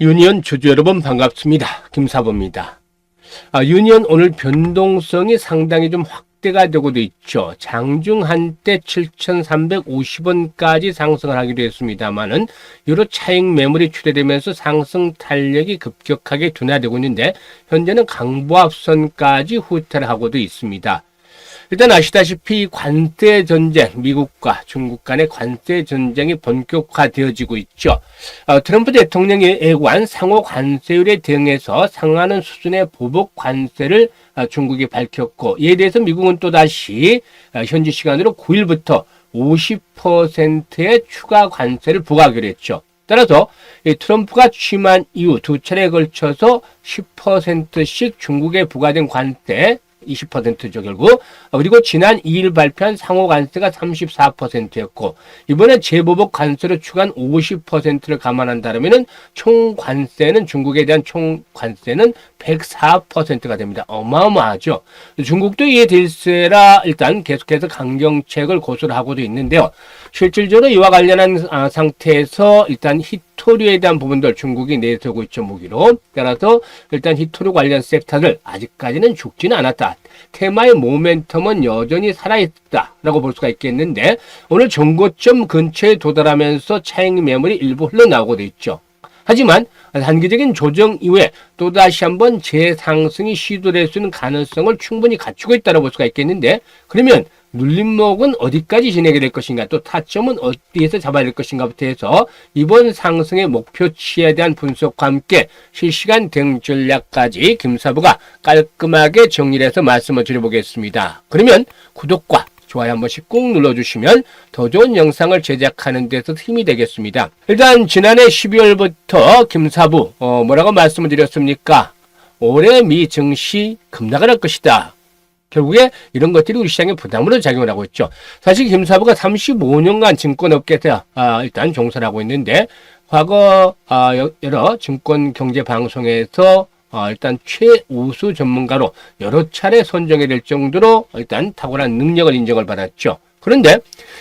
유니언 주주 여러분 반갑습니다. 김사부입니다. 아, 유니언 오늘 변동성이 상당히 좀 확대가 되고도 있죠. 장중 한때 7,350원까지 상승을 하기도 했습니다만은 유로 차익 매물이 출회되면서 상승 탄력이 급격하게 둔화되고 있는데 현재는 강보합선까지 후퇴를 하고도 있습니다. 일단 아시다시피 관세 전쟁, 미국과 중국 간의 관세 전쟁이 본격화되어지고 있죠. 어, 트럼프 대통령이 예고한 상호 관세율에 대응해서 상하는 수준의 보복 관세를 어, 중국이 밝혔고 이에 대해서 미국은 또다시 어, 현지 시간으로 9일부터 50%의 추가 관세를 부과하기로 했죠. 따라서 이 트럼프가 취임한 이후 두 차례에 걸쳐서 10%씩 중국에 부과된 관세 20%죠, 결국. 어, 그리고 지난 2일 발표한 상호 관세가 34%였고, 이번에 재보복 관세로 추가한 50%를 감안한다면은 총 관세는 중국에 대한 총 관세는 104%가 됩니다. 어마어마하죠. 중국도 이에 대세라 일단 계속해서 강경책을 고수를 하고도 있는데요. 실질적으로 이와 관련한 아, 상태에서 일단 히 토류에 대한 부분들 중국이 내세우고 있죠, 무기로. 따라서 일단 히토류 관련 섹터들 아직까지는 죽지는 않았다. 테마의 모멘텀은 여전히 살아있다라고 볼 수가 있겠는데 오늘 정고점 근처에 도달하면서 차익 매물이 일부 흘러나오고도 있죠. 하지만 단기적인 조정 이후에 또다시 한번 재상승이 시도될 수 있는 가능성을 충분히 갖추고 있다고 볼 수가 있겠는데 그러면 눌림목은 어디까지 진행이 될 것인가 또 타점은 어디에서 잡아야 될 것인가부터 해서 이번 상승의 목표치에 대한 분석과 함께 실시간 대응 전략까지 김사부가 깔끔하게 정리를 해서 말씀을 드려보겠습니다. 그러면 구독과 좋아요 한 번씩 꾹 눌러주시면 더 좋은 영상을 제작하는 데서 힘이 되겠습니다. 일단 지난해 12월부터 김사부 어, 뭐라고 말씀을 드렸습니까? 올해 미 증시 급락을 할 것이다. 결국에 이런 것들이 우리 시장에 부담으로 작용을 하고 있죠. 사실 김사부가 35년간 증권업계에서 아, 일단 종사를 하고 있는데 과거 아, 여- 여러 증권 경제 방송에서 어, 일단 최우수 전문가로 여러 차례 선정이 될 정도로 일단 탁월한 능력을 인정을 받았죠. 그런데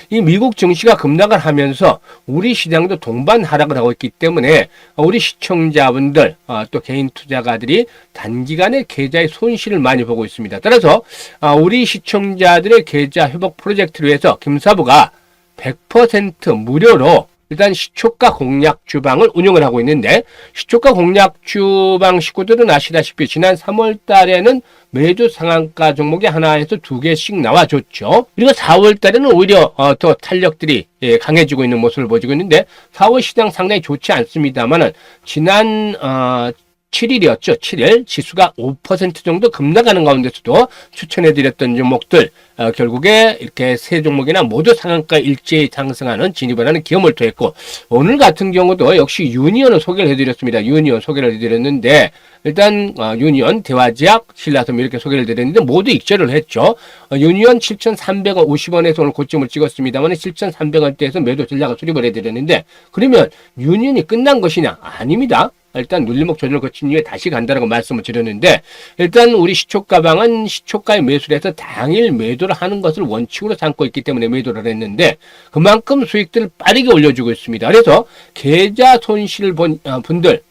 이 미국 증시가 급락을 하면서 우리 시장도 동반 하락을 하고 있기 때문에 우리 시청자분들 어, 또 개인 투자가들이 단기간에 계좌의 손실을 많이 보고 있습니다. 따라서 아, 우리 시청자들의 계좌 회복 프로젝트를 위해서 김사부가 100% 무료로 일단 시초가 공략 주방을 운영을 하고 있는데 시초가 공략 주방 식구들은 아시다시피 지난 3월 달에는 매주 상한가 종목이 하나에서 두 개씩 나와줬죠. 그리고 4월 달에는 오히려 어, 더 탄력들이 예, 강해지고 있는 모습을 보여주고 있는데 4월 시장 상당히 좋지 않습니다만은 지난 어, 7일이었죠. 7일 지수가 5% 정도 급락하는 가운데서도 추천해드렸던 종목들 어, 결국에 이렇게 세 종목이나 모두 상한가 일제히 상승하는 진입을 하는 기염을 토했고 오늘 같은 경우도 역시 유니언을 소개를 해드렸습니다. 유니언 소개를 해드렸는데 일단 어, 유니언, 대화제약, 신라섬 이렇게 소개를 드렸는데 모두 익절을 했죠. 어, 유니언 7,350원에서 오늘 고점을 찍었습니다만 7,300원대에서 매도 전략을 수립을 해드렸는데 그러면 유니언이 끝난 것이냐? 아닙니다. 일단 눌림목 조정을 거친 이후에 다시 간다라고 말씀을 드렸는데 일단 우리 시초가방은 시초가에 매수를 해서 당일 매도를 하는 것을 원칙으로 삼고 있기 때문에 매도를 했는데 그만큼 수익들을 빠르게 올려주고 있습니다. 그래서 계좌 손실 본 어, 분들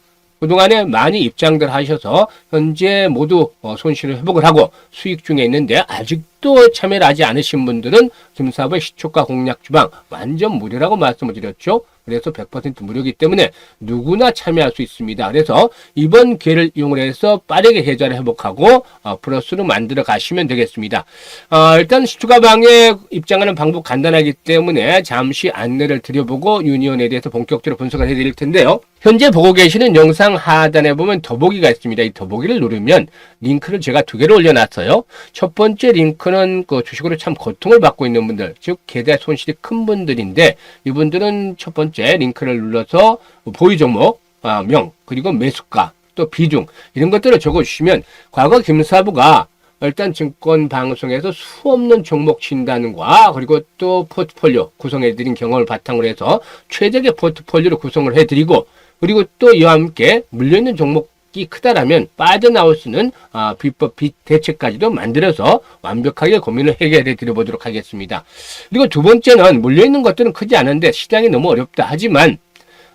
그동안에 많이 입장들 하셔서 현재 모두 어, 손실을 회복을 하고 수익 중에 있는데 아직도 참여를 하지 않으신 분들은 김사부의 시초가 공략 주방 완전 무료라고 말씀을 드렸죠. 그래서 100% 무료이기 때문에 누구나 참여할 수 있습니다. 그래서 이번 기회를 이용을 해서 빠르게 계좌를 회복하고 어, 플러스로 만들어 가시면 되겠습니다. 어, 일단 시초가방에 입장하는 방법 간단하기 때문에 잠시 안내를 드려보고 유니온에 대해서 본격적으로 분석을 해드릴 텐데요. 현재 보고 계시는 영상 하단에 보면 더보기가 있습니다. 이 더보기를 누르면 링크를 제가 두 개를 올려놨어요. 첫 번째 링크는 그 주식으로 참 고통을 받고 있는 분들, 즉 계좌 손실이 큰 분들인데 이분들은 첫 번째 링크를 눌러서 보유 종목 아, 명 그리고 매수가 또 비중 이런 것들을 적어주시면 과거 김사부가 일단 증권 방송에서 수 없는 종목 진단과 그리고 또 포트폴리오 구성해드린 경험을 바탕으로 해서 최적의 포트폴리오를 구성을 해드리고 그리고 또 이와 함께 물려있는 종목이 크다라면 빠져나올 수 있는 아, 비법 비 대책까지도 만들어서 완벽하게 고민을 해결해 드려보도록 하겠습니다. 그리고 두 번째는 물려있는 것들은 크지 않은데 시장이 너무 어렵다 하지만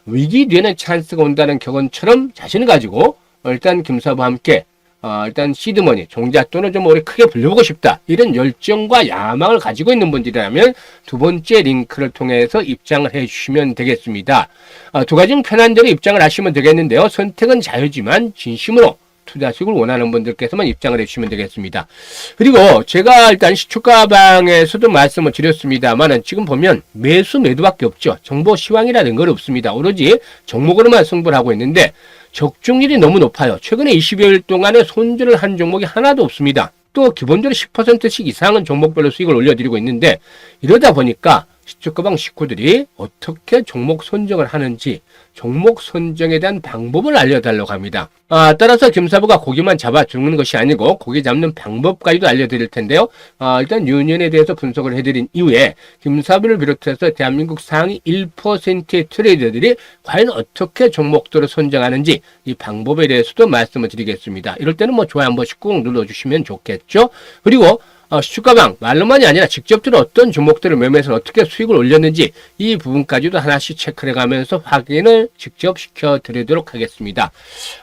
위기 뒤에는 찬스가 온다는 격언처럼 자신을 가지고 어, 일단 김사부와 함께 어, 일단 시드머니, 종잣돈을 좀 오래 크게 불려보고 싶다. 이런 열정과 야망을 가지고 있는 분들이라면 두 번째 링크를 통해서 입장을 해주시면 되겠습니다. 어, 두 가지 중 편한 대로 입장을 하시면 되겠는데요. 선택은 자유지만 진심으로 투자식을 원하는 분들께서만 입장을 해주시면 되겠습니다. 그리고 제가 일단 시초가방에서도 말씀을 드렸습니다만은 지금 보면 매수 매도밖에 없죠. 정보 시황이라는 건 없습니다. 오로지 종목으로만 승부를 하고 있는데 적중률이 너무 높아요. 최근에 20여일 동안에 손절을 한 종목이 하나도 없습니다. 또 기본적으로 10%씩 이상은 종목별로 수익을 올려드리고 있는데 이러다 보니까 시초가방 식구들이 어떻게 종목 선정을 하는지 종목 선정에 대한 방법을 알려달라고 합니다. 아, 따라서 김사부가 고기만 잡아 주는 것이 아니고 고기 잡는 방법까지도 알려드릴 텐데요. 아, 일단 유년에 대해서 분석을 해드린 이후에 김사부를 비롯해서 대한민국 상위 1%의 트레이더들이 과연 어떻게 종목들을 선정하는지 이 방법에 대해서도 말씀을 드리겠습니다. 이럴 때는 뭐 좋아요 한 번씩 꾹 눌러주시면 좋겠죠. 그리고 어, 시가방 말로만이 아니라 직접적으로 어떤 종목들을 매매해서 어떻게 수익을 올렸는지 이 부분까지도 하나씩 체크해 가면서 확인을 직접 시켜드리도록 하겠습니다.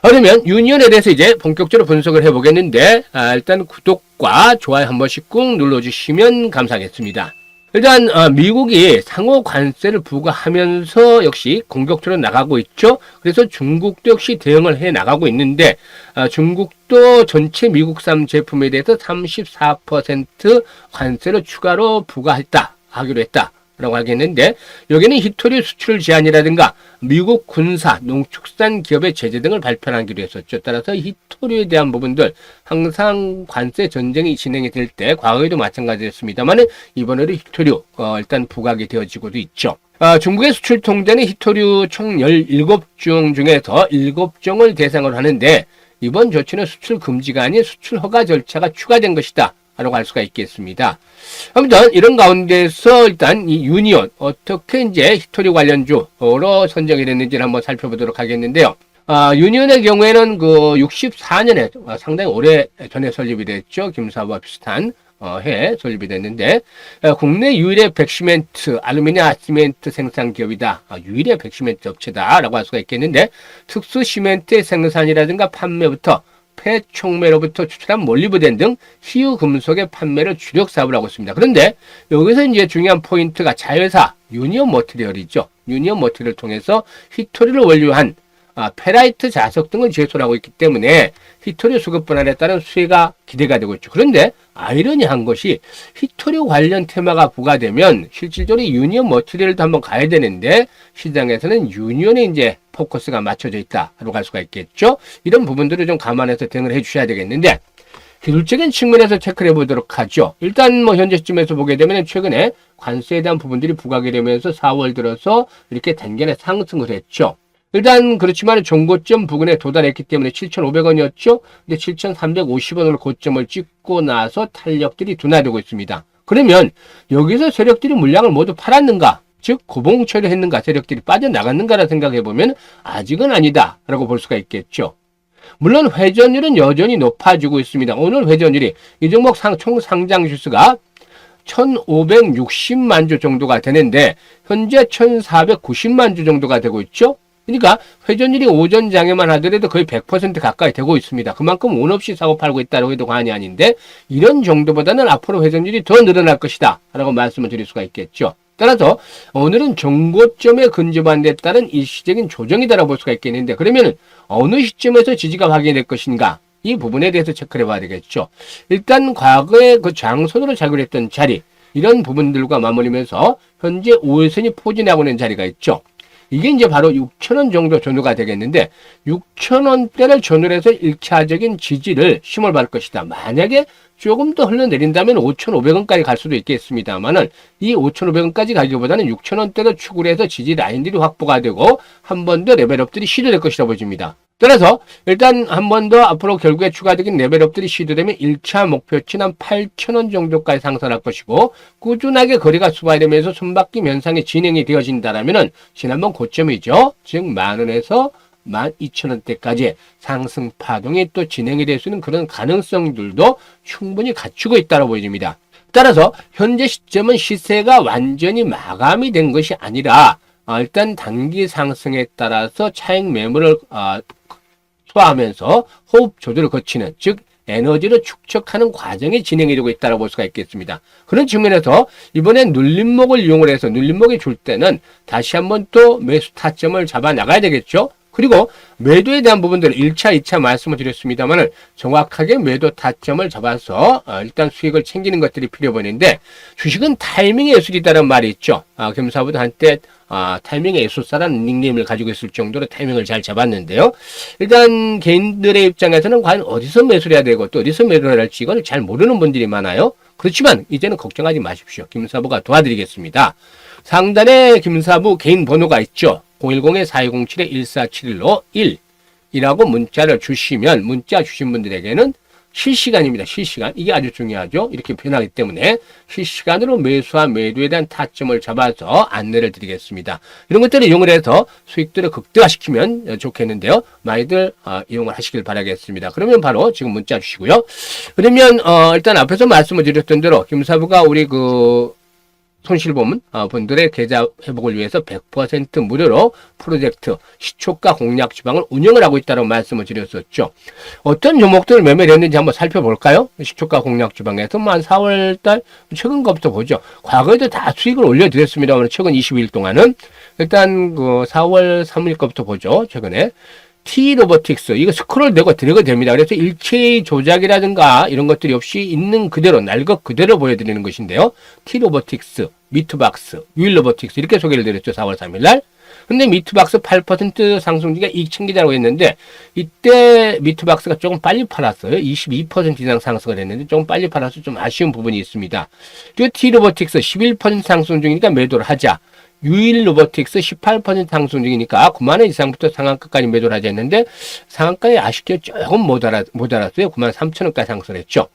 그러면 유니온에 대해서 이제 본격적으로 분석을 해보겠는데 아, 일단 구독과 좋아요 한 번씩 꾹 눌러주시면 감사하겠습니다. 일단 어, 미국이 상호 관세를 부과하면서 역시 공격적으로 나가고 있죠. 그래서 중국도 역시 대응을 해 나가고 있는데 어, 중국도 전체 미국산 제품에 대해서 34% 관세를 추가로 부과했다 하기로 했다. 라고 하겠는데 여기는 히토리 수출 제한이라든가 미국 군사, 농축산 기업의 제재 등을 발표하기로 했었죠. 따라서 히토리에 대한 부분들 항상 관세 전쟁이 진행이 될 때 과거에도 마찬가지였습니다만 이번에도 히토류 어, 일단 부각이 되어지고도 있죠. 어, 중국의 수출 통제는 히토류 총 17종 중에서 7종을 대상으로 하는데 이번 조치는 수출 금지가 아닌 수출 허가 절차가 추가된 것이다. 라고 할 수가 있겠습니다. 아무튼 이런 가운데서 일단 이 유니온 어떻게 이제 히토리 관련주로 선정이 됐는지를 한번 살펴보도록 하겠는데요. 아, 유니온의 경우에는 그 64년에 상당히 오래 전에 설립이 됐죠. 김사부와 비슷한 어, 해 설립이 됐는데 어, 국내 유일의 백시멘트 알루미늄 시멘트 생산 기업이다. 아, 유일의 백시멘트 업체다라고 할 수가 있겠는데 특수 시멘트의 생산이라든가 판매부터 폐촉매로부터 추출한 몰리브덴 등 희유 금속의 판매를 주력 사업을 하고 있습니다. 그런데 여기서 이제 중요한 포인트가 자회사 유니온 머티리얼이죠. 유니온 머티리얼을 통해서 히토리를 원료한 아, 페라이트 자석 등을 제소를 하고 있기 때문에 히토리 수급 분할에 따른 수혜가 기대가 되고 있죠. 그런데 아이러니한 것이 히토리 관련 테마가 부과되면 실질적으로 유니온 머티리얼도 한번 가야 되는데 시장에서는 유니온에 이제 포커스가 맞춰져 있다라고 할 수가 있겠죠. 이런 부분들을 좀 감안해서 대응을 해 주셔야 되겠는데 기술적인 측면에서 체크를 해보도록 하죠. 일단 뭐 현재쯤에서 보게 되면 최근에 관세에 대한 부분들이 부각이 되면서 4월 들어서 이렇게 단계내 상승을 했죠. 일단 그렇지만 종고점 부근에 도달했기 때문에 7,500원이었죠. 근데 7,350원으로 고점을 찍고 나서 탄력들이 둔화되고 있습니다. 그러면 여기서 세력들이 물량을 모두 팔았는가? 즉 고봉 처리했는가? 세력들이 빠져나갔는가라 생각해 보면 아직은 아니다라고 볼 수가 있겠죠. 물론 회전율은 여전히 높아지고 있습니다. 오늘 회전율이 이 종목 상, 총 상장 주수가 1560만 주 정도가 되는데 현재 1490만 주 정도가 되고 있죠. 그러니까 회전율이 오전 장에만 하더라도 거의 100% 가까이 되고 있습니다. 그만큼 운 없이 사고 팔고 있다고 해도 과언이 아닌데 이런 정도보다는 앞으로 회전율이 더 늘어날 것이다 라고 말씀을 드릴 수가 있겠죠. 따라서 오늘은 정고점에 근접한 데 따른 일시적인 조정이다라고 볼 수가 있겠는데 그러면 어느 시점에서 지지가 확인될 것인가 이 부분에 대해서 체크를 해봐야 되겠죠. 일단 과거에 그 장선으로 자굴했던 자리 이런 부분들과 맞물리면서 현재 5일선이 포진하고 있는 자리가 있죠. 이게 이제 바로 6천원 정도 전후가 되겠는데 6천원대를 전후로 해서 1차적인 지지를 심을 받을 것이다. 만약에 조금 더 흘러내린다면 5,500원까지 갈 수도 있겠습니다만은 이 5,500원까지 가기보다는 6,000원대로 추구를 해서 지지 라인들이 확보가 되고 한 번 더 레벨업들이 시도될 것이라 보입니다. 따라서 일단 한 번 더 앞으로 결국에 추가적인 레벨업들이 시도되면 1차 목표치는 한 8,000원 정도까지 상승할 것이고 꾸준하게 거리가 수반되면서 손바퀴 면상이 진행이 되어진다라면은 지난번 고점이죠. 즉 만원에서 12,000원대까지 상승 파동이 또 진행이 될 수 있는 그런 가능성들도 충분히 갖추고 있다고 보여집니다. 따라서 현재 시점은 시세가 완전히 마감이 된 것이 아니라 아, 일단 단기 상승에 따라서 차익 매물을 아, 소화하면서 호흡 조절을 거치는 즉 에너지를 축적하는 과정이 진행이 되고 있다고 볼 수가 있겠습니다. 그런 측면에서 이번엔 눌림목을 이용을 해서 눌림목이 줄 때는 다시 한번 또 매수 타점을 잡아 나가야 되겠죠. 그리고 매도에 대한 부분들을 1차, 2차 말씀을 드렸습니다만 정확하게 매도 타점을 잡아서 어, 일단 수익을 챙기는 것들이 필요번인데 주식은 타이밍의 예술이다라는 말이 있죠. 아, 겸사보다 한때 아, 타이밍의 예술사라는 닉네임을 가지고 있을 정도로 타이밍을 잘 잡았는데요. 일단 개인들의 입장에서는 과연 어디서 매수를 해야 되고 또 어디서 매도를 할지 이걸 잘 모르는 분들이 많아요. 그렇지만 이제는 걱정하지 마십시오. 김사부가 도와드리겠습니다. 상단에 김사부 개인 번호가 있죠. 010-4207-1471로 1이라고 문자를 주시면 문자 주신 분들에게는 실시간입니다. 실시간. 이게 아주 중요하죠. 이렇게 변하기 때문에 실시간으로 매수와 매도에 대한 타점을 잡아서 안내를 드리겠습니다. 이런 것들을 이용을 해서 수익들을 극대화시키면 좋겠는데요. 많이들 어, 이용을 하시길 바라겠습니다. 그러면 바로 지금 문자 주시고요. 그러면 어, 일단 앞에서 말씀을 드렸던 대로 김사부가 우리 그 손실보문 어, 분들의 계좌 회복을 위해서 100% 무료로 프로젝트 시초가 공략 주방을 운영을 하고 있다고 말씀을 드렸었죠. 어떤 종목들을 매매를 했는지 한번 살펴볼까요? 시초가 공략 주방에서 뭐 한 4월달 최근 것부터 보죠. 과거에도 다 수익을 올려드렸습니다만 최근 20일 동안은 일단 그 4월 3일 것부터 보죠. 최근에 T 로보틱스 이거 스크롤 되고 드래그 됩니다. 그래서 일체의 조작이라든가 이런 것들이 없이 있는 그대로 날것 그대로 보여드리는 것인데요. T 로보틱스, 미트박스, 유일 로보틱스 이렇게 소개를 드렸죠. 4월 3일 날. 근데 미트박스 8% 상승 중에 이익 챙기자고 했는데 이때 미트박스가 조금 빨리 팔았어요. 22% 이상 상승을 했는데 조금 빨리 팔아서 좀 아쉬운 부분이 있습니다. 그리고 T 로보틱스 11% 상승 중이니까 매도를 하자. 유일 로보틱스 18% 상승 중이니까 9만 원 이상부터 상한가까지 매도를 하자 했는데 상한가에 아쉽게 조금 못, 알아, 못 알았어요. 9만 3천 원까지 상승했죠.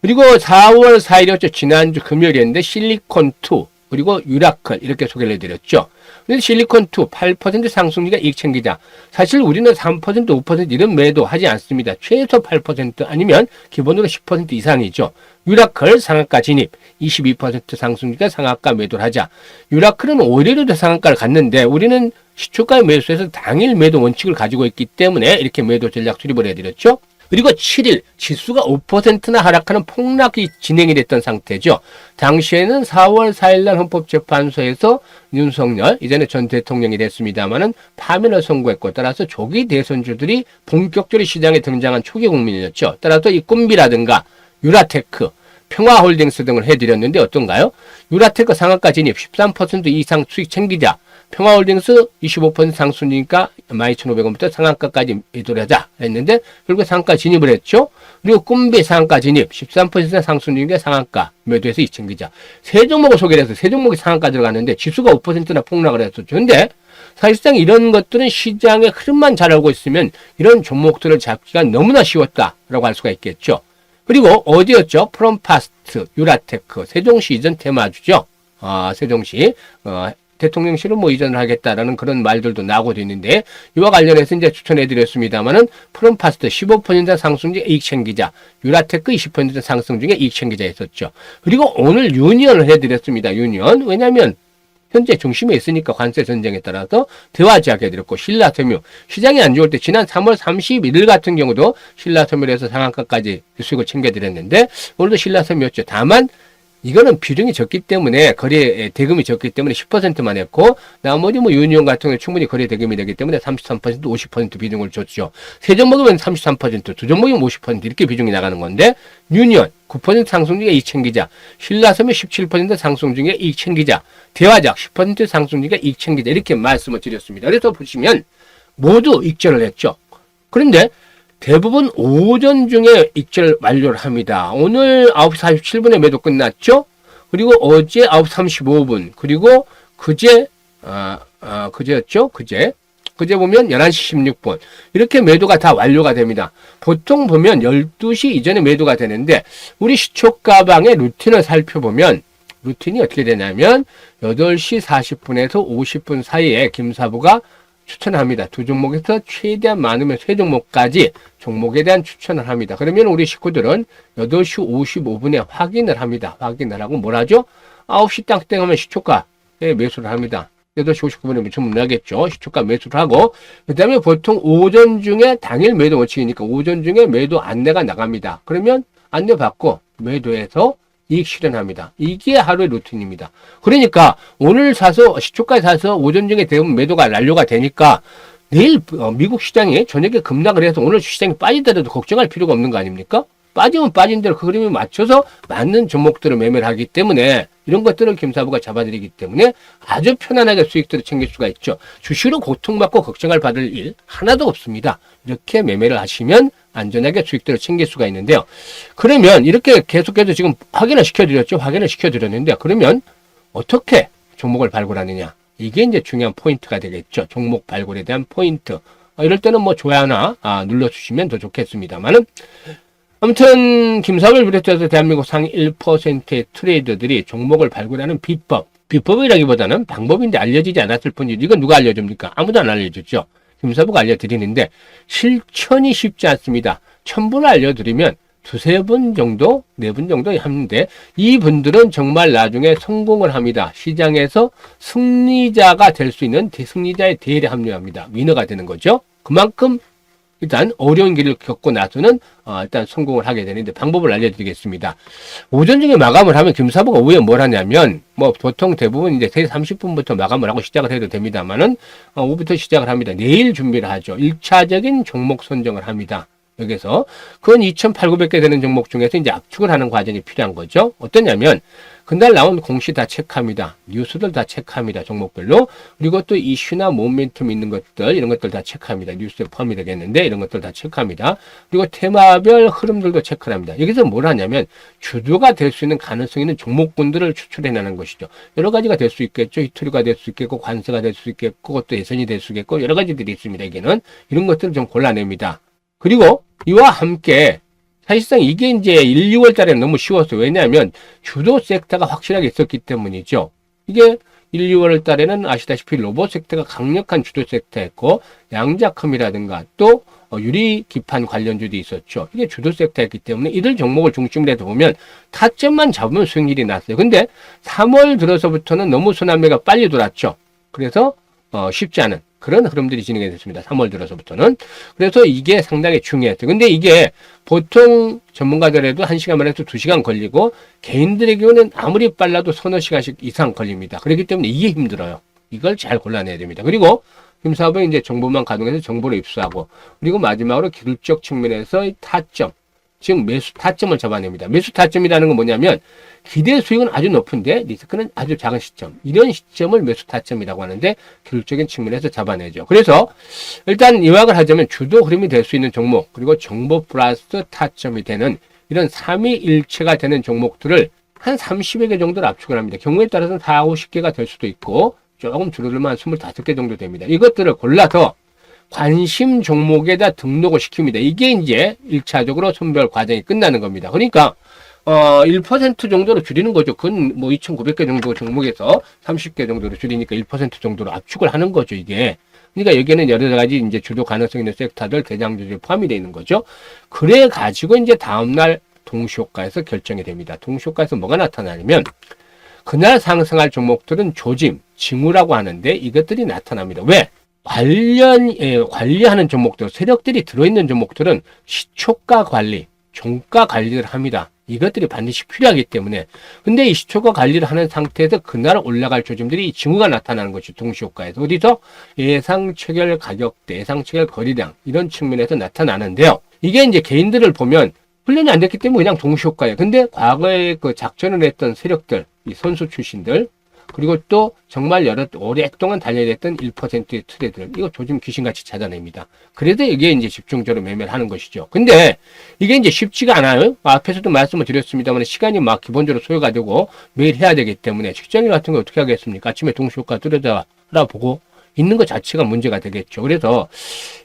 그리고 4월 4일이었죠. 지난주 금요일이었는데 실리콘2 그리고 유라클 이렇게 소개를 해드렸죠. 근데 실리콘2 8% 상승률가 이익 챙기자. 사실 우리는 3% 5% 이런 매도 하지 않습니다. 최소 8% 아니면 기본으로 10% 이상이죠. 유라클 상한가 진입 22% 상승률가 상한가 매도를 하자. 유라클은 오히려 상한가를 갔는데 우리는 시초가 매수해서 당일 매도 원칙을 가지고 있기 때문에 이렇게 매도 전략 수립을 해드렸죠. 그리고 7일 지수가 5%나 하락하는 폭락이 진행이 됐던 상태죠. 당시에는 4월 4일 날 헌법재판소에서 윤석열 이전에 전 대통령이 됐습니다마는 파면을 선고했고 따라서 조기 대선주들이 본격적으로 시장에 등장한 초기 국민이었죠. 따라서 이 꿈비라든가 유라테크 평화홀딩스 등을 해드렸는데 어떤가요? 유라테크 상한가 진입 13% 이상 수익 챙기자. 평화홀딩스 25% 상순이니까 12,500원부터 상한가까지 매도를 하자 했는데 결국 상한가 진입을 했죠. 그리고 꿈비 상한가 진입 13% 상순이니까 상한가 매도해서 이 챙기자. 세 종목을 소개를 해서 세 종목이 상한가 들어갔는데 지수가 5%나 폭락을 했었죠. 근데 사실상 이런 것들은 시장의 흐름만 잘 알고 있으면 이런 종목들을 잡기가 너무나 쉬웠다라고 할 수가 있겠죠. 그리고 어디였죠? 프롬파스트, 유라테크, 세종시 이전 테마주죠. 아, 세종시. 어, 대통령실은 뭐 이전을 하겠다라는 그런 말들도 나오고 있는데 이와 관련해서 이제 추천해 드렸습니다만은 프롬파스트 15% 상승 중에 이익 챙기자 유라테크 20% 상승 중에 이익 챙기자 했었죠. 그리고 오늘 유니언을 해 드렸습니다. 유니언. 왜냐면 현재 중심에 있으니까 관세 전쟁에 따라서 대화제하게 해드렸고 신라 섬유 시장이 안 좋을 때 지난 3월 31일 같은 경우도 신라 섬유에서 상한가까지 수익을 챙겨드렸는데 오늘도 신라 섬유였죠. 다만 이거는 비중이 적기 때문에 거래 대금이 적기 때문에 10%만 했고 나머지 뭐 유니온 같은 경우 충분히 거래 대금이 되기 때문에 33% 50% 비중을 줬죠. 세 종목이면 33%두 종목이면 50% 이렇게 비중이 나가는 건데 유니온 9% 상승 중에 이익 챙기자 신라섬유 17% 상승 중에 이익 챙기자 대화작 10% 상승 중에 이익 챙기자 이렇게 말씀을 드렸습니다. 그래서 보시면 모두 익절을 했죠. 그런데 대부분 오전 중에 익절 완료를 합니다. 오늘 9시 47분에 매도 끝났죠? 그리고 어제 9시 35분, 그리고 그제, 아, 아, 그제였죠? 그제. 그제 보면 11시 16분. 이렇게 매도가 다 완료가 됩니다. 보통 보면 12시 이전에 매도가 되는데, 우리 시초가방의 루틴을 살펴보면, 루틴이 어떻게 되냐면, 8시 40분에서 50분 사이에 김사부가 추천합니다. 두 종목에서 최대한 많으면 세 종목까지 종목에 대한 추천을 합니다. 그러면 우리 식구들은 8시 55분에 확인을 합니다. 확인을 하고 뭘 하죠? 9시 땅땡 하면 시초가에 매수를 합니다. 8시 59분에 주문을 하겠죠. 시초가 매수를 하고, 그 다음에 보통 오전 중에 당일 매도 원칙이니까 오전 중에 매도 안내가 나갑니다. 그러면 안내 받고 매도해서 이익 실현합니다. 이게 하루의 루틴입니다. 그러니까 오늘 사서 시초가 사서 오전 중에 대부분 매도가 난료가 되니까 내일 어, 미국 시장이 저녁에 급락을 해서 오늘 시장이 빠지더라도 걱정할 필요가 없는 거 아닙니까? 빠지면 빠진 대로 그 그림에 맞춰서 맞는 종목들을 매매를 하기 때문에 이런 것들을 김사부가 잡아드리기 때문에 아주 편안하게 수익들을 챙길 수가 있죠. 주식으로 고통받고 걱정할 받을 일 하나도 없습니다. 이렇게 매매를 하시면 안전하게 수익들을 챙길 수가 있는데요. 그러면 이렇게 계속해서 지금 확인을 시켜드렸죠. 확인을 시켜드렸는데 그러면 어떻게 종목을 발굴하느냐. 이게 이제 중요한 포인트가 되겠죠. 종목 발굴에 대한 포인트. 어, 이럴 때는 뭐 좋아요나 아, 눌러주시면 더 좋겠습니다만은 아무튼 김사을 비롯해서 대한민국 상위 1%의 트레이더들이 종목을 발굴하는 비법, 비법이라기보다는 방법인데 알려지지 않았을 뿐이지 이건 누가 알려줍니까? 아무도 안 알려줬죠. 김사부가 알려드리는데 실천이 쉽지 않습니다. 첨부를 알려드리면 두세 번 정도, 네번 정도 하는데 이분들은 정말 나중에 성공을 합니다. 시장에서 승리자가 될 수 있는 승리자의 대열에 합류합니다. 위너가 되는 거죠. 그만큼 일단 어려운 길을 겪고 나서는 어, 일단 성공을 하게 되는데 방법을 알려드리겠습니다. 오전 중에 마감을 하면 김사부가 오후에 뭘 하냐면 뭐 보통 대부분 이제 3시 30분부터 마감을 하고 시작을 해도 됩니다만은 어, 오후부터 시작을 합니다. 내일 준비를 하죠. 1차적인 종목 선정을 합니다. 여기서 그건 2,800개 되는 종목 중에서 이제 압축을 하는 과정이 필요한 거죠. 어떠냐면 그날 나온 공시 다 체크합니다. 뉴스들 다 체크합니다. 종목별로. 그리고 또 이슈나 모멘텀 있는 것들 이런 것들 다 체크합니다. 뉴스에 포함이 되겠는데 이런 것들 다 체크합니다. 그리고 테마별 흐름들도 체크를 합니다. 여기서 뭘 하냐면 주도가 될 수 있는 가능성 있는 종목군들을 추출해내는 것이죠. 여러 가지가 될 수 있겠죠. 히토리가 될 수 있겠고 관세가 될 수 있겠고 그것도 예선이 될 수 있겠고 여러 가지들이 있습니다. 여기는 이런 것들을 좀 골라냅니다. 그리고 이와 함께 사실상 이게 이제 1, 2월 달에는 너무 쉬웠어요. 왜냐하면 주도 섹터가 확실하게 있었기 때문이죠. 이게 1, 2월 달에는 아시다시피 로봇 섹터가 강력한 주도 섹터였고 양자컴이라든가 또 어, 유리 기판 관련주도 있었죠. 이게 주도 섹터였기 때문에 이들 종목을 중심으로 해서 보면 타점만 잡으면 수익률이 났어요. 근데 3월 들어서부터는 너무 순환매가 빨리 돌았죠. 그래서 어, 쉽지 않은 그런 흐름들이 진행이 됐습니다. 3월 들어서부터는. 그래서 이게 상당히 중요했어요. 근데 이게 보통 전문가들에도 1시간 만에서 2시간 걸리고 개인들의 경우는 아무리 빨라도 서너 시간씩 이상 걸립니다. 그렇기 때문에 이게 힘들어요. 이걸 잘 골라내야 됩니다. 그리고 김사업은 이제 정보만 가동해서 정보를 입수하고 그리고 마지막으로 기술적 측면에서 타점 즉 매수 타점을 잡아냅니다. 매수 타점이라는 건 뭐냐면 기대 수익은 아주 높은데 리스크는 아주 작은 시점. 이런 시점을 매수 타점이라고 하는데 기술적인 측면에서 잡아내죠. 그래서 일단 요약을 하자면 주도 흐름이 될 수 있는 종목 그리고 정보 플러스 타점이 되는 이런 3위일체가 되는 종목들을 한 30여 개 정도를 압축을 합니다. 경우에 따라서는 4, 50개가 될 수도 있고 조금 줄어들면 25개 정도 됩니다. 이것들을 골라서 관심 종목에다 등록을 시킵니다. 이게 이제 1차적으로 선별 과정이 끝나는 겁니다. 그러니까 어, 1% 정도로 줄이는 거죠. 그건 뭐 2,900개 정도 종목에서 30개 정도로 줄이니까 1% 정도로 압축을 하는 거죠, 이게. 그러니까 여기에는 여러 가지 이제 주도 가능성 있는 섹터들, 대장주들이 포함이 되어 있는 거죠. 그래 가지고 이제 다음 날 동시효과에서 결정이 됩니다. 동시효과에서 뭐가 나타나냐면, 그날 상승할 종목들은 조짐, 징후라고 하는데 이것들이 나타납니다. 왜? 관련, 예, 관리하는 종목들, 세력들이 들어있는 종목들은 시초가 관리, 종가 관리를 합니다. 이것들이 반드시 필요하기 때문에. 근데 이 시초가 관리를 하는 상태에서 그날 올라갈 조짐들이 징후가 나타나는 것이 동시효과에서. 어디서? 예상 체결 가격대, 예상 체결 거리량, 이런 측면에서 나타나는데요. 이게 이제 개인들을 보면 훈련이 안 됐기 때문에 그냥 동시효과예요. 근데 과거에 그 작전을 했던 세력들, 이 선수 출신들, 그리고 또 정말 여러 오랫동안 달려냈던 1%의 트레이드를 이거 조짐 귀신같이 찾아냅니다. 그래도 이게 이제 집중적으로 매매를 하는 것이죠. 근데 이게 이제 쉽지가 않아요. 앞에서도 말씀을 드렸습니다만 시간이 막 기본적으로 소요가 되고 매일 해야 되기 때문에 직장인 같은 거 어떻게 하겠습니까? 아침에 동시효과 뚜려다 보고 있는 것 자체가 문제가 되겠죠. 그래서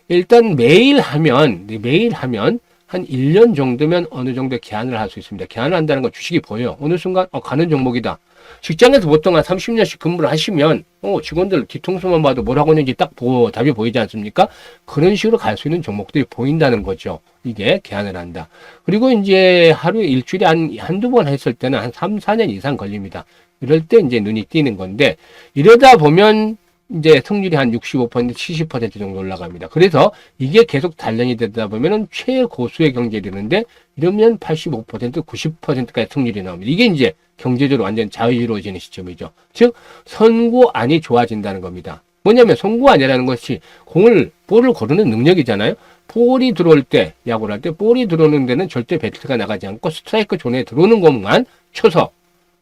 일단 매일 하면 매일 하면 한 1년 정도면 어느 정도 개안을 할 수 있습니다. 개안을 한다는 건 주식이 보여요. 어느 순간 어, 가는 종목이다. 직장에서 보통 한 30년씩 근무를 하시면 어, 직원들 뒤통수만 봐도 뭘 하고 있는지 딱 보고 답이 보이지 않습니까? 그런 식으로 갈 수 있는 종목들이 보인다는 거죠. 이게 개안을 한다. 그리고 이제 하루에 일주일에 한, 한두 번 했을 때는 한 3, 4년 이상 걸립니다. 이럴 때 이제 눈이 띄는 건데, 이러다 보면 이제 승률이 한 65%, 70% 정도 올라갑니다. 그래서 이게 계속 단련이 되다 보면은 최고수의 경제에 이르는데 이러면 85%, 90%까지 승률이 나옵니다. 이게 이제 경제적으로 완전 자유로워지는 시점이죠. 즉, 선구안이 좋아진다는 겁니다. 뭐냐면 선구안이라는 것이 공을, 볼을 거르는 능력이잖아요. 볼이 들어올 때, 야구를 할 때 볼이 들어오는 데는 절대 배트가 나가지 않고 스트라이크 존에 들어오는 것만 쳐서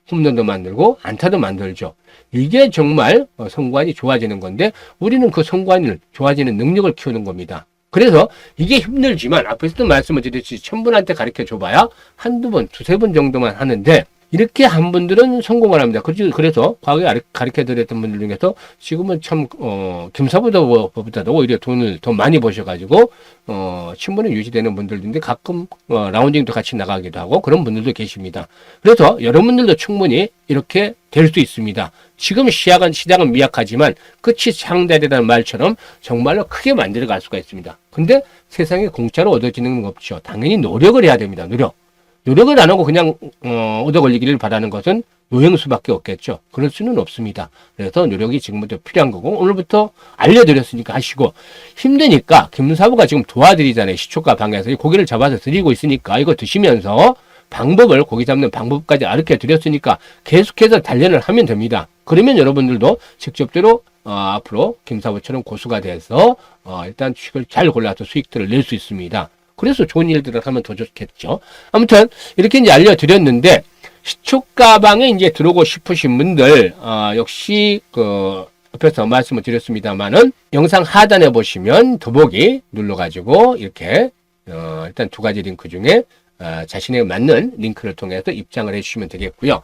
홈런도 만들고 안타도 만들죠. 이게 정말 어, 성관이 좋아지는 건데 우리는 그 성관을 좋아지는 능력을 키우는 겁니다. 그래서 이게 힘들지만 앞에서도 말씀을 드렸듯이 천 분한테 가르쳐 줘봐야 한두 번, 두세 번 정도만 하는데 이렇게 한 분들은 성공을 합니다. 그래서- 과거에 가르쳐 드렸던 분들 중에서 지금은 참, 어, 김사부보다도 오히려 돈을 더 많이 버셔가지고, 어, 친분이 유지되는 분들인데 가끔, 어, 라운딩도 같이 나가기도 하고 그런 분들도 계십니다. 그래서 여러분들도 충분히 이렇게 될 수 있습니다. 지금 시작은, 시작은 미약하지만 끝이 창대하다는 말처럼 정말로 크게 만들어 갈 수가 있습니다. 근데 세상에 공짜로 얻어지는 건 없죠. 당연히 노력을 해야 됩니다. 노력. 노력을 안 하고 그냥 어, 얻어 걸리기를 바라는 것은 요행수밖에 없겠죠. 그럴 수는 없습니다. 그래서 노력이 지금부터 필요한 거고 오늘부터 알려드렸으니까 하시고 힘드니까 김사부가 지금 도와드리잖아요. 시초가 방에서 이 고기를 잡아서 드리고 있으니까 이거 드시면서 방법을 고기 잡는 방법까지 가르쳐 드렸으니까 계속해서 단련을 하면 됩니다. 그러면 여러분들도 직접적으로 어, 앞으로 김사부처럼 고수가 돼서 어, 일단 수익을 잘 골라서 수익들을 낼 수 있습니다. 그래서 좋은 일들을 하면 더 좋겠죠. 아무튼 이렇게 이제 알려드렸는데 시초가방에 이제 들어오고 싶으신 분들 어, 역시 그 앞에서 말씀을 드렸습니다만은 영상 하단에 보시면 더보기 눌러가지고 이렇게 어, 일단 두 가지 링크 중에 어, 자신에 맞는 링크를 통해서 입장을 해주시면 되겠고요.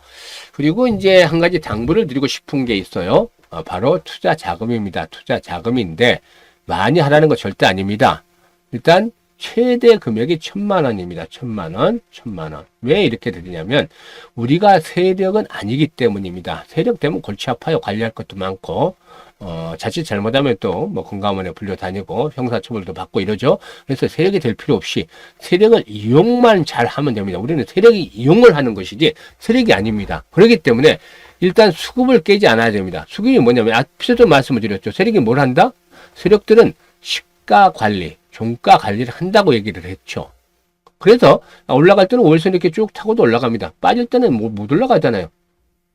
그리고 이제 한 가지 당부를 드리고 싶은 게 있어요. 어, 바로 투자 자금입니다. 투자 자금인데 많이 하라는 거 절대 아닙니다. 일단 최대 금액이 천만 원입니다. 천만 원, 천만 원. 왜 이렇게 되냐면 우리가 세력은 아니기 때문입니다. 세력 되면 골치 아파요. 관리할 것도 많고 어, 자칫 잘못하면 또 뭐 건강원에 불려 다니고 형사처벌도 받고 이러죠. 그래서 세력이 될 필요 없이 세력을 이용만 잘 하면 됩니다. 우리는 세력이 이용을 하는 것이지 세력이 아닙니다. 그렇기 때문에 일단 수급을 깨지 않아야 됩니다. 수급이 뭐냐면 앞서도 말씀을 드렸죠. 세력이 뭘 한다? 세력들은 시가 관리, 종가 관리를 한다고 얘기를 했죠. 그래서 올라갈 때는 월선 이렇게 쭉 타고도 올라갑니다. 빠질 때는 뭐 못 올라가잖아요.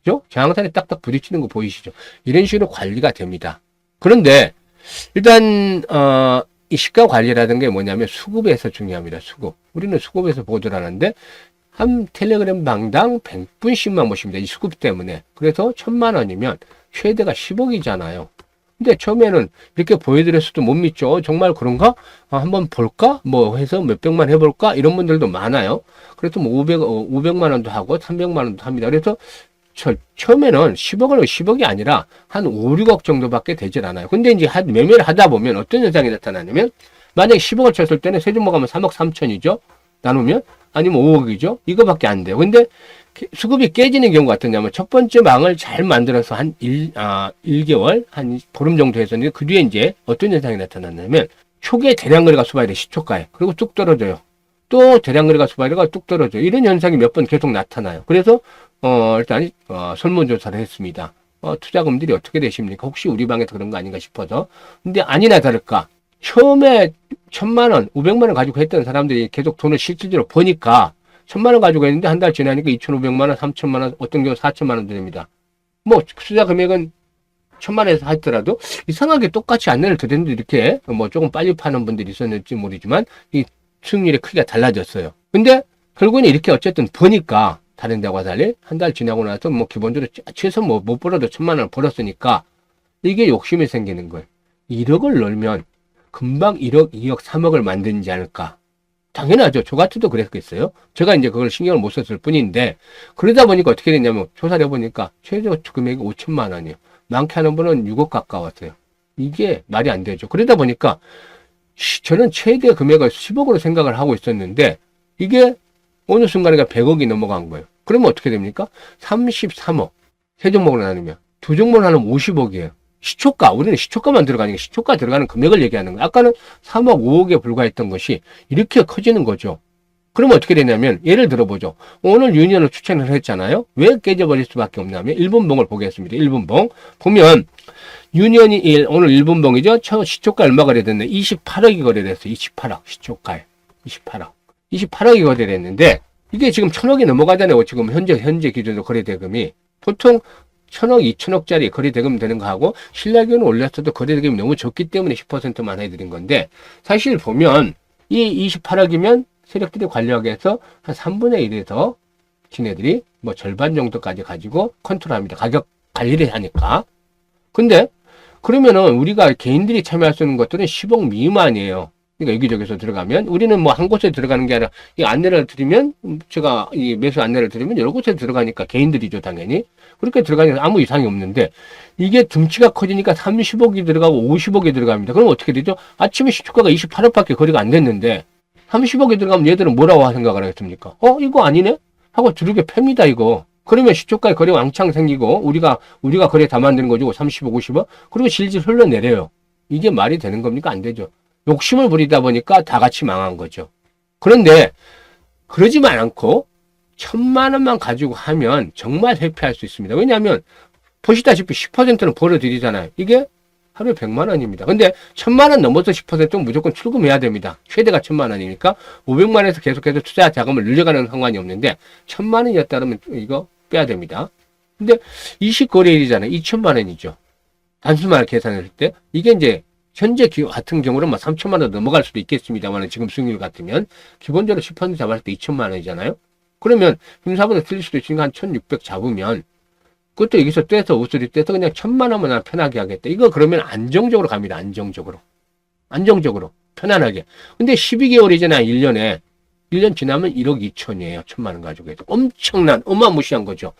그죠? 장산에 딱딱 부딪히는 거 보이시죠? 이런 식으로 관리가 됩니다. 그런데 일단 어, 이 시가 관리라는 게 뭐냐면 수급에서 중요합니다. 수급. 우리는 수급에서 보도를 하는데 한 텔레그램 방당 100분씩만 모십니다. 이 수급 때문에. 그래서 천만 원이면 최대가 10억이잖아요. 근데 처음에는 이렇게 보여드렸어도 못 믿죠. 어, 정말 그런가? 아, 한번 볼까? 뭐 해서 몇백만 해볼까? 이런 분들도 많아요. 그래서 뭐 500, 어, 500만 원도 하고 300만 원도 합니다. 그래서 저, 처음에는 10억을 10억이 아니라 한 5, 6억 정도밖에 되질 않아요. 근데 이제 하- 매매를 하다 보면 어떤 현상이 나타나냐면 만약에 10억을 쳤을 때는 가면 3억 3천이죠. 나누면 아니면 5억이죠. 이거밖에 안 돼요. 근데 게- 수급이 깨지는 경우가 어떠냐면 첫 번째 망을 잘 만들어서 한 1, 아, 1개월, 한 보름 정도 했었는데 그 뒤에 이제 어떤 현상이 나타났냐면 초기에 대량 거래가 수발이 시초가에 그리고 뚝 떨어져요. 또 대량 거래가 수발이가 뚝 떨어져요. 이런 현상이 몇 번 계속 나타나요. 그래서 어, 일단 어, 설문조사를 했습니다. 어, 투자금들이 어떻게 되십니까? 혹시 우리 방에서 그런 거 아닌가 싶어서. 근데 아니나 다를까. 처음에 천만 원, 오백만 원 가지고 했던 사람들이 계속 돈을 실질적으로 버니까 천만 원 가지고 했는데 한 달 지나니까 이천오백만 원, 삼천만 원, 어떤 경우 사천만 원도 됩니다. 뭐 투자 금액은 천만 원에서 하더라도 이상하게 똑같이 안내를 드렸는데 이렇게 뭐 조금 빨리 파는 분들이 있었는지 모르지만 이 수익률의 크기가 달라졌어요. 근데 결국에는 이렇게 어쨌든 버니까 다른 데와 달리 한 달 지나고 나서 뭐 기본적으로 최소 뭐 못 벌어도 천만 원을 벌었으니까 이게 욕심이 생기는 거예요. 1억을 넣으면 금방 1억, 2억, 3억을 만드지 않을까. 당연하죠. 저 같아도 그랬겠어요. 제가 이제 그걸 신경을 못 썼을 뿐인데, 그러다 보니까 어떻게 됐냐면, 조사를 해보니까 최저 금액이 5천만 원이에요. 많게 하는 분은 6억 가까웠어요. 이게 말이 안 되죠. 그러다 보니까, 시- 저는 최대 금액을 10억으로 생각을 하고 있었는데, 이게 어느 순간에 100억이 넘어간 거예요. 그러면 어떻게 됩니까? 33억. 세 종목으로 나누면. 두 종목으로 나누면 50억이에요. 시초가, 우리는 시초가만 들어가니까 시초가 들어가는 금액을 얘기하는 거예요. 아까는 3억, 5억에 불과했던 것이 이렇게 커지는 거죠. 그러면 어떻게 되냐면 예를 들어보죠. 오늘 유니언을 추천을 했잖아요. 왜 깨져버릴 수밖에 없냐면 1분봉을 보겠습니다. 1분봉 보면 유니언이 1 오늘 1분봉이죠. 첫 시초가 얼마 거래됐네? 28억이 거래됐어요. 28억 시초가에 28억 28억이 거래됐는데 이게 지금 천억이 넘어가잖아요. 지금 현재 현재 기준으로 거래 대금이 보통 천억, 이천억짜리 거래 대금 되는 거하고 신라기는 올렸어도 거래 대금이 너무 적기 때문에 10%만 해드린 건데 사실 보면 이 28억이면 세력들이 관리하기 위해서 한 3분의 1에서 지네들이 뭐 절반 정도까지 가지고 컨트롤합니다. 가격 관리를 하니까. 근데 그러면은 우리가 개인들이 참여할 수 있는 것들은 10억 미만이에요. 그러니까 여기저기서 들어가면 우리는 뭐 한 곳에 들어가는 게 아니라 이 안내를 드리면 음, 제가 이 매수 안내를 드리면 여러 곳에 들어가니까 개인들이죠 당연히 그렇게 들어가니까 아무 이상이 없는데 이게 등치가 커지니까 30억이 들어가고 50억이 들어갑니다. 그럼 어떻게 되죠? 아침에 시초가가 28억밖에 거래가 안 됐는데 30억이 들어가면 얘들은 뭐라고 생각을 하겠습니까? 어 이거 아니네? 하고 두르게 팹니다 이거. 그러면 시초가에 거래 왕창 생기고 우리가 우리가 거래 다 만드는 거죠 30억 50억 그리고 질질 흘러내려요. 이게 말이 되는 겁니까? 안 되죠. 욕심을 부리다 보니까 다 같이 망한 거죠. 그런데 그러지만 않고 천만 원만 가지고 하면 정말 회피할 수 있습니다. 왜냐하면 보시다시피 10%는 벌어들이잖아요. 이게 하루에 100만 원입니다. 근데 천만 원 넘어서 10%는 무조건 출금해야 됩니다. 최대가 천만 원이니까 500만 원에서 계속해서 투자 자금을 늘려가는 상관이 없는데 천만 원이었다면 이거 빼야 됩니다. 근데 20거래일이잖아요. 2천만 원이죠. 단순만 계산했을 때 이게 이제 현재 기업 같은 경우는 뭐 3천만 원 넘어갈 수도 있겠습니다만 지금 수익률 같으면 기본적으로 10% 잡았을 때 2천만 원이잖아요. 그러면 김사분을 틀릴 수도 있으니까 한 1600 잡으면 그것도 여기서 떼서 우수리 떼서 그냥 천만 원만 나 편하게 하겠다. 이거 그러면 안정적으로 갑니다. 안정적으로. 안정적으로. 편안하게. 근데 12개월이잖아. 1년에. 1년 지나면 1억 2천이에요. 천만 원 가지고 해도. 엄청난, 어마무시한 거죠.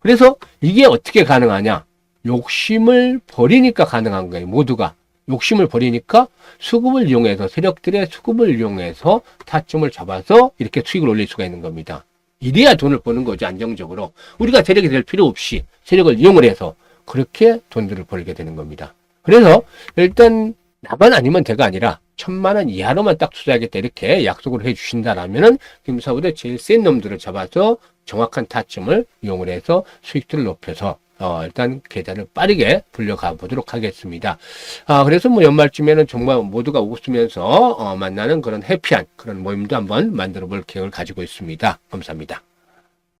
그래서 이게 어떻게 가능하냐? 욕심을 버리니까 가능한 거예요. 모두가. 욕심을 버리니까 수급을 이용해서 세력들의 수급을 이용해서 타점을 잡아서 이렇게 수익을 올릴 수가 있는 겁니다. 이래야 돈을 버는 거죠 안정적으로 우리가 세력이 될 필요 없이 세력을 이용을 해서 그렇게 돈들을 벌게 되는 겁니다. 그래서 일단 나만 아니면 대가 아니라 천만 원 이하로만 딱 투자하겠다 이렇게 약속을 해 주신다라면은 김사부대 제일 센 놈들을 잡아서 정확한 타점을 이용을 해서 수익들을 높여서 어, 일단 계좌를 빠르게 불려가 보도록 하겠습니다. 아, 그래서 뭐 연말쯤에는 정말 모두가 웃으면서 어, 만나는 그런 해피한 그런 모임도 한번 만들어 볼 계획을 가지고 있습니다. 감사합니다.